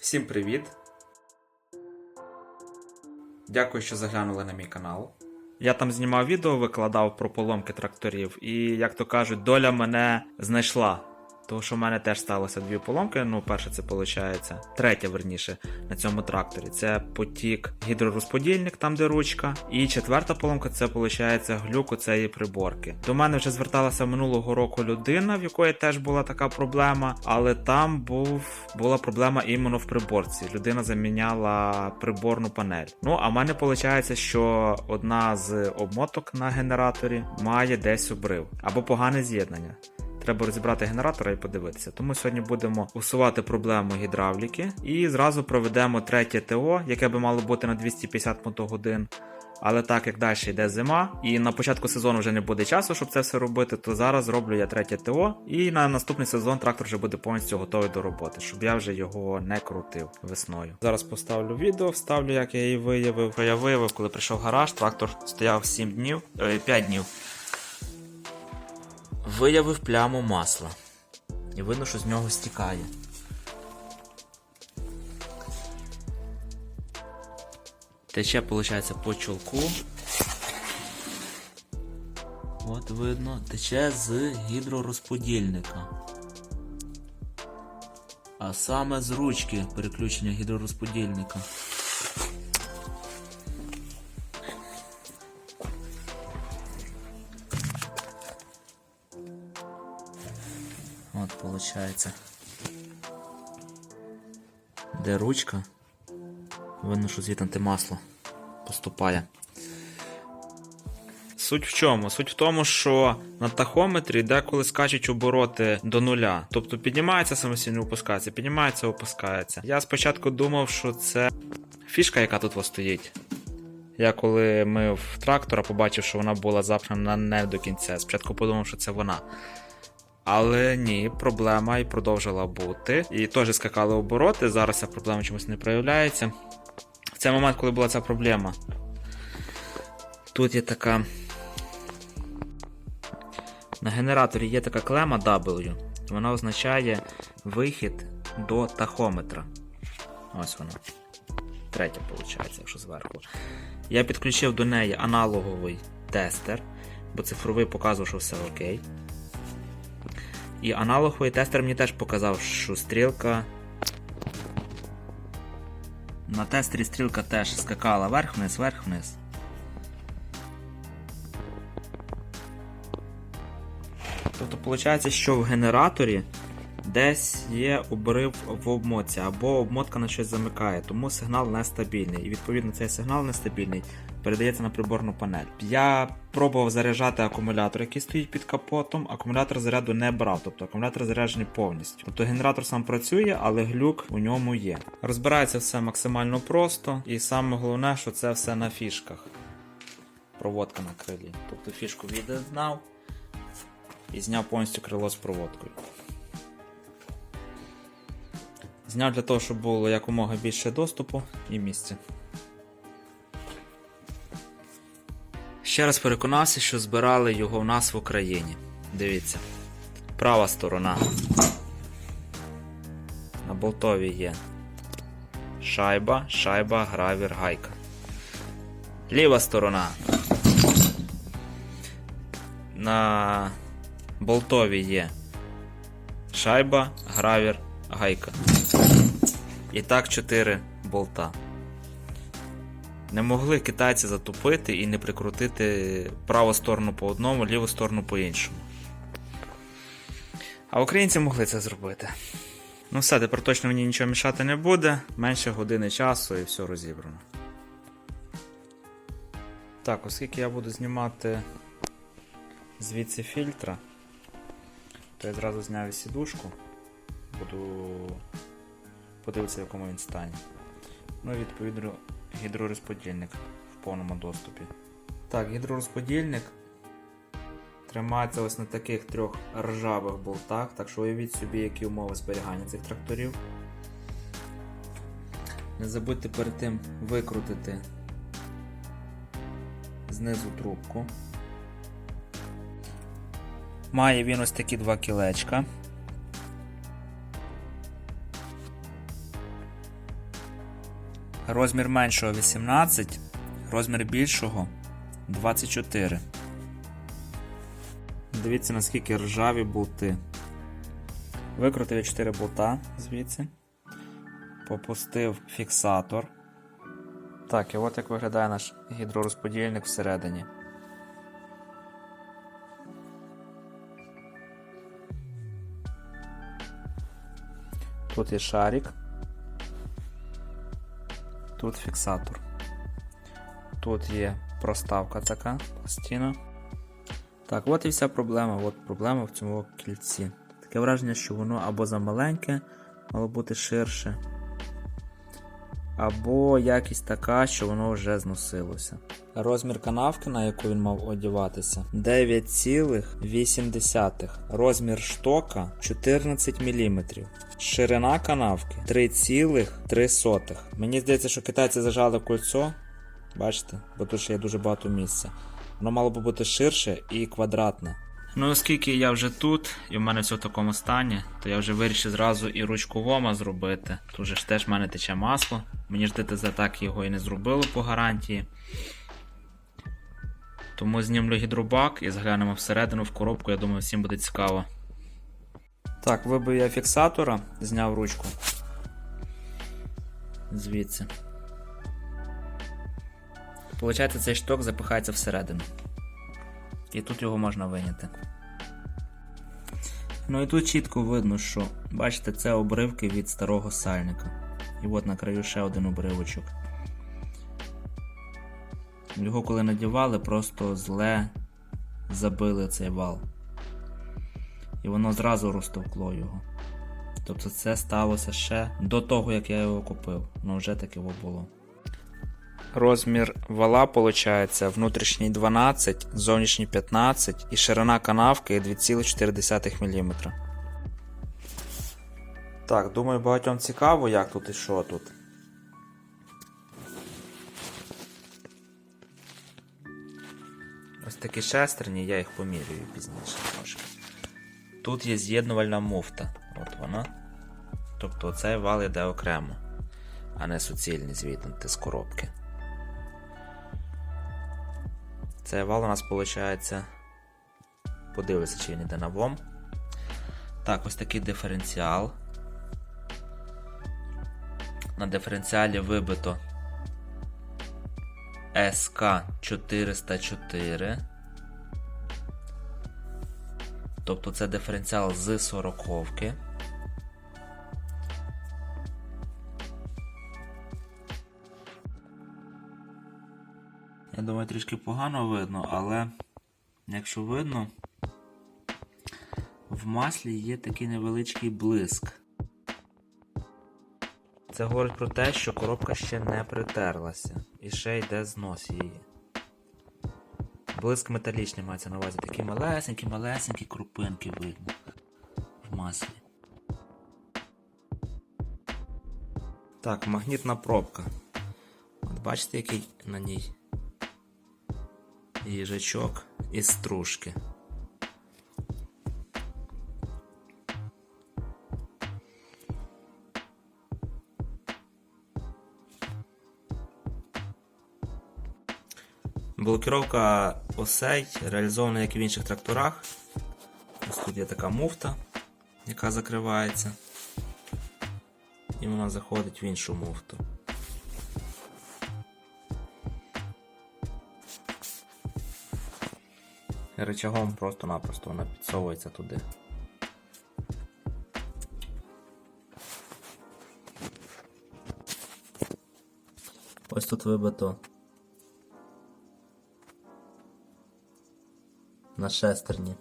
Всім привіт! Дякую, що заглянули на мій канал. Я там знімав відео, викладав про поломки тракторів, і, як то кажуть, доля мене знайшла. Тому що в мене теж сталося дві поломки. Ну, перше, це виходить, третя, верніше, на цьому тракторі. Це потік гідророзподільник, там де ручка. І четверта поломка це виходить глюк у цієї приборки. До мене вже зверталася минулого року людина, в якої теж була така проблема, але там був була проблема іменно в приборці. Людина заміняла приборну панель. Ну а в мене виходить, що одна з обмоток на генераторі має десь обрив або погане з'єднання. Треба розібрати генератора і подивитися. Тому сьогодні будемо усувати проблему гідравліки і зразу проведемо третє ТО, яке би мало бути на 250 мотогодин. Але так як далі йде зима, і на початку сезону вже не буде часу, щоб це все робити, то зараз зроблю я третє ТО, і на наступний сезон трактор вже буде повністю готовий до роботи, щоб я вже його не крутив весною. Зараз поставлю відео, вставлю, як я її виявив. Я виявив, коли прийшов гараж, трактор стояв 7 днів, е, 5 днів. Виявив пляму масла. І видно, що з нього стікає. Тече, виходить, по чулку. От видно, тече з гідророзподільника. А саме з ручки переключення гідророзподільника. От, получается. Де ручка? Видно, що звідти масло поступає. Суть в чому? Суть в тому, що на тахометрі деколи скачуть обороти до нуля. Тобто піднімається самостійно опускається, піднімається, опускається. Я спочатку думав, що це фішка, яка тут стоїть. Я коли мив трактора, побачив, що вона була запхнена не до кінця. Спочатку подумав, що це вона. Але ні, проблема і продовжила бути. І теж скакали обороти. Зараз ця проблема чомусь не проявляється. В цей момент, коли була ця проблема, тут є така. На генераторі є така клема W. Вона означає вихід до тахометра. Ось вона. Третя, виходить, якщо зверху. Я підключив до неї аналоговий тестер, бо цифровий показував, що все окей. І аналоговий тестер мені теж показав, що стрілка. На тестері стрілка теж скакала вверх-вниз, вверх-вниз. Тобто, виходить, що в генераторі десь є обрив в обмотці, або обмотка на щось замикає, тому сигнал нестабільний. І відповідно цей сигнал нестабільний передається на приборну панель. Я пробував заряджати акумулятор, який стоїть під капотом. Акумулятор заряду не брав, тобто акумулятор заряджений повністю. Тобто генератор сам працює, але глюк у ньому є. Розбирається все максимально просто, і саме головне, що це все на фішках. Проводка на крилі. Тобто фішку від'єднав і зняв повністю крило з проводкою. Зняв для того, щоб було якомога більше доступу і місця. Ще раз переконався, що збирали його в нас в Україні. Дивіться. Права сторона. На болтові є. Шайба, шайба, гравір, гайка. Ліва сторона. На болтові є. Шайба, гравір, гайка. І так 4 болта. Не могли китайці затупити і не прикрутити праву сторону по одному, ліву сторону по іншому. А українці могли це зробити. Ну все, тепер точно мені нічого мішати не буде. Менше години часу і все розібрано. Так, оскільки я буду знімати звідси фільтра, то я зразу зняв сідушку. Буду подивитися, в якому він стані. Ну і відповідно гідророзподільник в повному доступі. Так, гідророзподільник тримається ось на таких трьох ржавих болтах, так що уявіть собі, які умови зберігання цих тракторів. Не забудьте перед тим викрутити знизу трубку. Має він ось такі два кілечка. Розмір меншого 18, розмір більшого 24. Дивіться, наскільки ржаві болти. Викрутив я 4 болта звідси. Попустив фіксатор. Так, і от як виглядає наш гідророзподільник всередині. Тут є шарик. Тут фіксатор. Тут є проставка така пластина. Так, от і вся проблема. От проблема в цьому кільці. Таке враження, що воно або замаленьке, мало бути ширше, або якість така, що воно вже зносилося. Розмір канавки, на яку він мав одіватися, 9,8. Розмір штока 14 мм. Ширина канавки 3,3. Мені здається, що китайці зажали кольцо. Бачите, бо тут ще є дуже багато місця. Воно мало би бути ширше і квадратне. Ну, оскільки я вже тут, і в мене все в такому стані, то я вже вирішив зразу і ручку вома зробити. Тут же ж теж в мене тече масло. Мені ж ДТЗ так його і не зробило по гарантії. Тому знімлю гідробак і заглянемо всередину в коробку, я думаю, всім буде цікаво. Так, вибив я фіксатора, зняв ручку. Звідси. Получається, цей шток запихається всередину. І тут його можна виняти. Ну і тут чітко видно, що, бачите, це обривки від старого сальника. І от на краю ще один обривочок. Його коли надівали, просто зле забили цей вал. І воно зразу розтовкло його. Тобто це сталося ще до того, як я його купив. Ну вже таке було. Розмір вала виходить внутрішній 12, зовнішній 15 і ширина канавки 2,4 мм. Так, думаю, багатьом цікаво, як тут і що тут. Ось такі шестерні, я їх помірюю пізніше трошки. Тут є з'єднувальна муфта. От вона. Тобто цей вал йде окремо, а не суцільний звідти з коробки. Цей вал у нас виходить. Подивися, чи він йде на ВОМ. Так, ось такий диференціал. На диференціалі вибито СК404. Тобто це диференціал з 40. Я думаю, трішки погано видно, але якщо видно, в маслі є такий невеличкий блиск. Це говорить про те, що коробка ще не притерлася і ще йде знос її. Блиск металічний мається на увазі. Такі малесенькі-малесенькі крупинки видно в маслі. Так, магнітна пробка. От бачите, який на ній їжачок із стружки. Блокіровка осей реалізована як і в інших тракторах. Ось тут є така муфта, яка закривається, і вона заходить в іншу муфту. І рычагом просто-напросто вона підсовується туди. Ось тут вибито на шестерні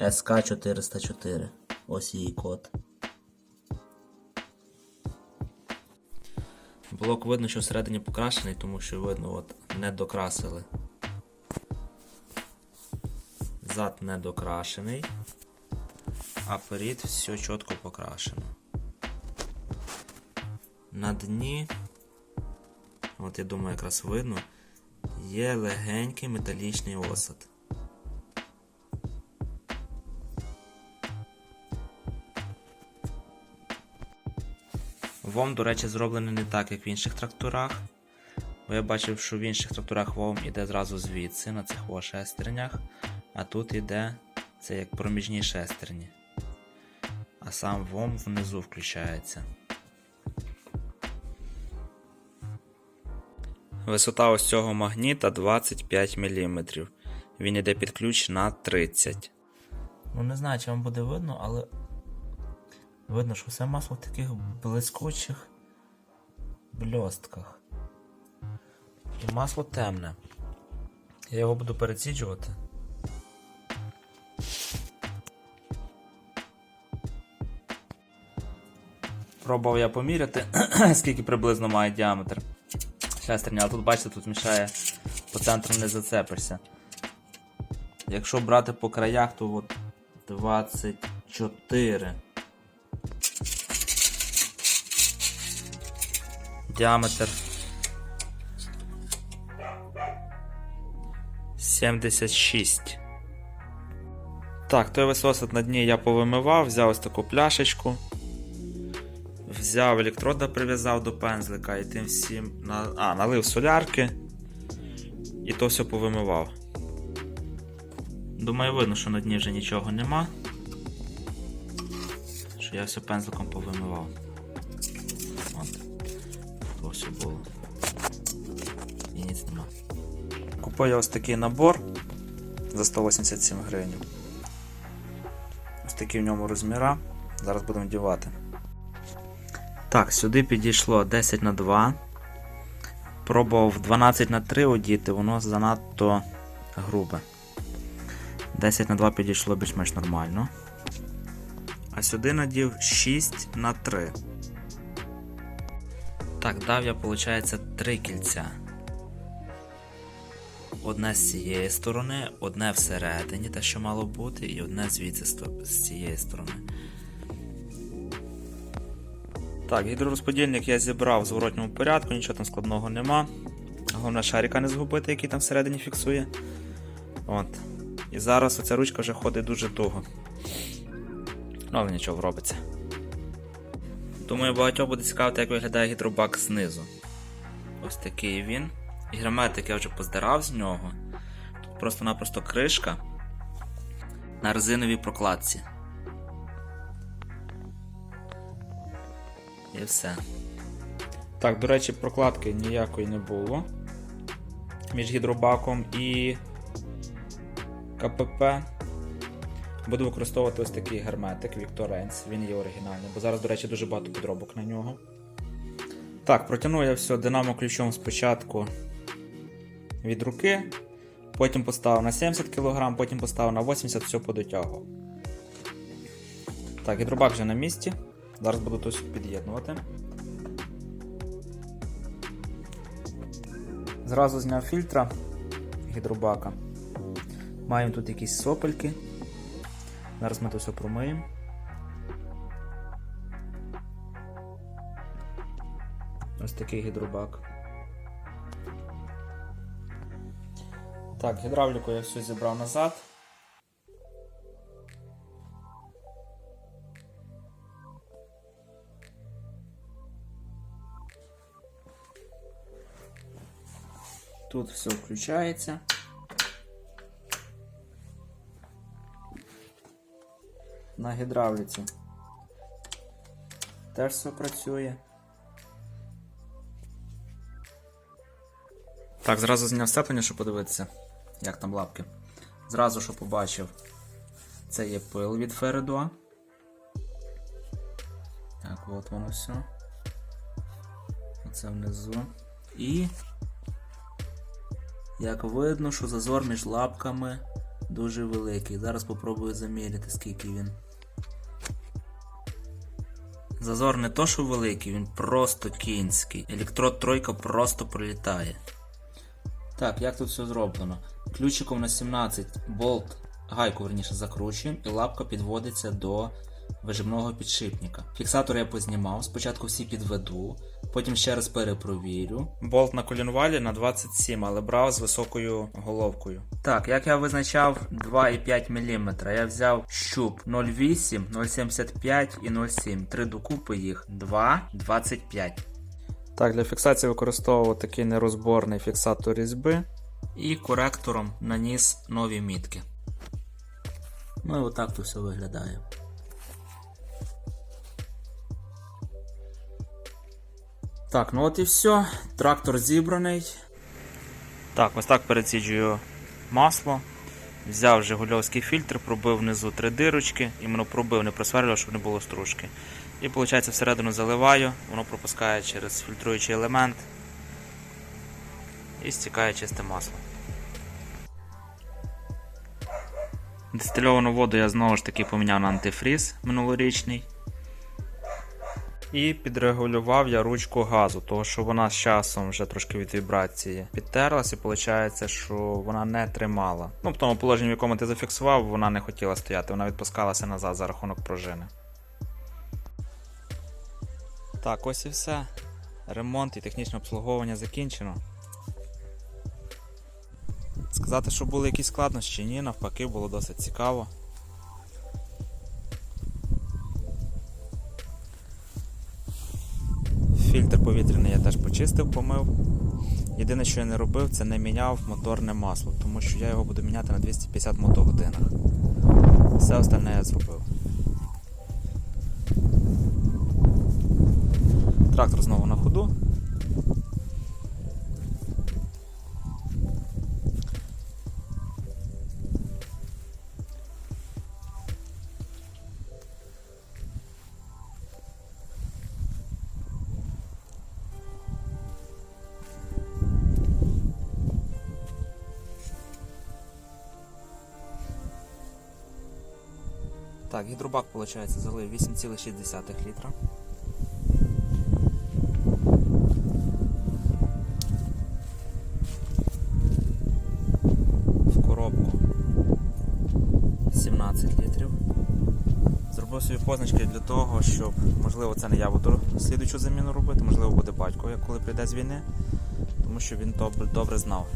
СК404. Ось її код. Блок видно, що всередині покрашений, тому що видно, от не докрасили. Зад не докрашений, а перед все чітко покрашено. На дні, от я думаю, якраз видно, є легенький металічний осад. ВОМ, до речі, зроблений не так, як в інших тракторах. Бо я бачив, що в інших тракторах ВОМ іде зразу звідси, на цих шестернях, а тут іде це як проміжні шестерні. А сам ВОМ внизу включається. Висота ось цього магніта 25 мм. Він іде під ключ на 30. Ну не знаю, чи вам буде видно, але видно, що все масло в таких блискучих бльостках. І масло темне. Я його буду переціджувати. Пробував я поміряти, скільки приблизно має діаметр шестерня, але тут бачите, тут мішає по центру не зацепишся. Якщо брати по краях, то от 24. Діаметр 76. Так, той висосад на дні я повимивав, взяв ось таку пляшечку. Взяв електрода, прив'язав до пензлика і тим всім на... а, налив солярки і то все повимивав. Думаю, видно, що на дні вже нічого нема. Що я все пензликом повимивав. То все було. І нема. Купив я ось такий набор за 187 гривень. Ось такі в ньому розміра. Зараз будемо дівати. Так, сюди підійшло 10 на 2. Пробував 12 на 3 одіти, воно занадто грубе. 10 на 2 підійшло більш-менш нормально. А сюди надів 6 на 3. Так, дав я, виходить, 3 кільця. Одне з цієї сторони, одне всередині, те, що мало бути, і одне звідси з цієї сторони. Так, гідророзподільник я зібрав в зворотньому порядку, нічого там складного нема. Головне шарика не згубити, який там всередині фіксує. От. І зараз оця ручка вже ходить дуже туго. Ну, але нічого робиться. Думаю, багатьох буде цікавити, як виглядає гідробак знизу. Ось такий він. І герметик я вже поздирав з нього. Тут просто-напросто кришка на резиновій прокладці. І все. Так, до речі, прокладки ніякої не було між гідробаком і КПП. Буду використовувати ось такий герметик Victor Rens, він є оригінальний, бо зараз, до речі, дуже багато підробок на нього. Так, протягнув я все динамо ключом спочатку від руки, потім поставив на 70 кг, потім поставив на 80 все подотягував. Так, гідробак вже на місці. Зараз буду тут під'єднувати. Зразу зняв фільтра гідробака. Маємо тут якісь сопельки. Зараз ми це все промиємо. Ось такий гідробак. Так, гідравліку я все зібрав назад. Тут все включається. На гідравліці теж все працює. Так, зразу зняв сцеплення, щоб подивитися, як там лапки. Зразу що побачив, це є пил від Фередуа. Так, от воно все. Оце внизу. І як видно, що зазор між лапками дуже великий. Зараз попробую заміряти, скільки він. Зазор не то, що великий, він просто кінський. Електрод тройка просто пролітає. Так, як тут все зроблено? Ключиком на 17 болт, гайку верніше закручуємо, і лапка підводиться до вижимного підшипника. Фіксатор я познімав, спочатку всі підведу, потім ще раз перепровірю. Болт на колінвалі на 27, але брав з високою головкою. Так, як я визначав 2,5 мм, я взяв щуп 0,8, 0,75 і 0,7. Три докупи їх 2,25. Так, для фіксації використовував такий нерозборний фіксатор різьби. І коректором наніс нові мітки. Ну і отак то все виглядає. Так, ну от і все. Трактор зібраний. Так, ось так переціджую масло. Взяв жигульовський фільтр, пробив внизу три дирочки, іменно пробив, не просверлював, щоб не було стружки. І виходить всередину заливаю, воно пропускає через фільтруючий елемент і стікає чисте масло. Дистильовану воду я знову ж таки поміняв на антифріз минулорічний. І підрегулював я ручку газу, тому що вона з часом вже трошки від вібрації підтерлась, і виходить, що вона не тримала. Ну, в тому положенні, в якому ти зафіксував, вона не хотіла стояти, вона відпускалася назад за рахунок пружини. Так, ось і все. Ремонт і технічне обслуговування закінчено. Сказати, що були якісь складнощі, ні, навпаки, було досить цікаво. Фільтр повітряний я теж почистив, помив. Єдине, що я не робив, це не міняв моторне масло, тому що я його буду міняти на 250 мотогодинах. Все остальне я зробив. Трактор знову на ходу. Так, гідробак, виходить, залив 8,6 літра. В коробку 17 літрів. Зробив собі позначки для того, щоб, можливо, це не я буду слідучу заміну робити, можливо, буде батько, коли прийде з війни, тому що він добре, добре знав.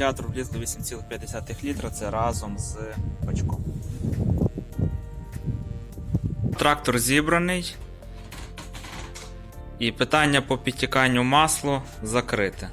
І в радіатор 8,5 літра, це разом з бачком. Трактор зібраний. І питання по підтіканню маслу закрите.